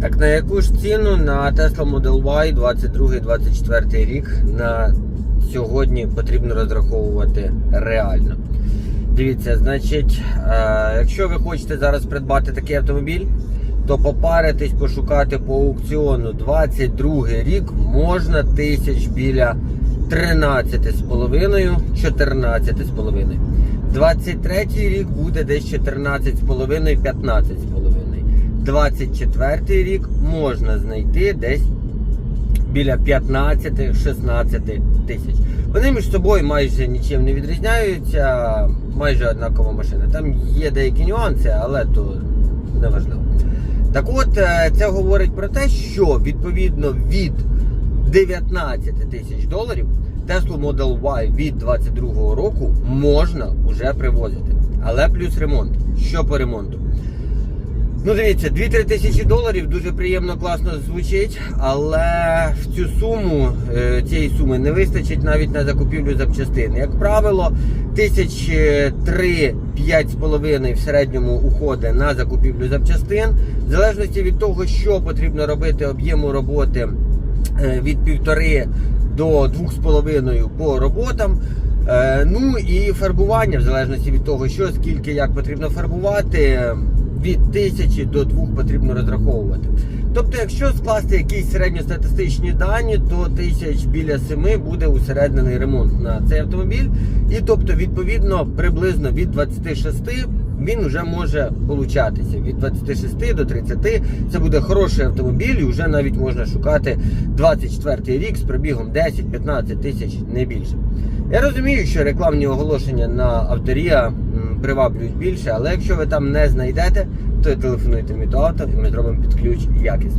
Так на яку ж ціну на Tesla Model Y 22-24 рік на сьогодні потрібно розраховувати реально? Дивіться, значить, е, якщо ви хочете зараз придбати такий автомобіль, то попаритись, пошукати по аукціону 22 рік можна тисяч біля 13,5, 14,5. 23 рік буде десь 14,5, 15,5. 24 рік можна знайти десь біля 15-16 тисяч. Вони між собою майже нічим не відрізняються, майже однакова машина. Там є деякі нюанси, але то не важливо. Так от, е, це говорить про те, що відповідно від 19 тисяч доларів Tesla Model Y від 22 року можна вже привозити. Але плюс ремонт. Що по ремонту? Ну, дивіться, 2-3 тисячі доларів дуже приємно, класно звучить, але в цю суму е, цієї суми не вистачить навіть на закупівлю запчастин. Як правило, тисяч е, три-п'ять з половиною в середньому уходить на закупівлю запчастин. В залежності від того, що потрібно робити об'єму роботи е, від півтори до двох з половиною по роботам. Е, Ну і фарбування, в залежності від того, що скільки як потрібно фарбувати, від тисячі до двох потрібно розраховувати. Тобто, якщо скласти якісь середньостатистичні дані, то тисяч біля семи буде усереднений ремонт на цей автомобіль. І тобто, відповідно, приблизно від 26 він вже може получатися. Від 26 до 30 це буде хороший автомобіль, і вже навіть можна шукати 24 рік з пробігом 10-15 тисяч, не більше. Я розумію, що рекламні оголошення на авторія приваблюють більше, але якщо ви там не знайдете, телефонуйте до і ми зробимо під ключ якість.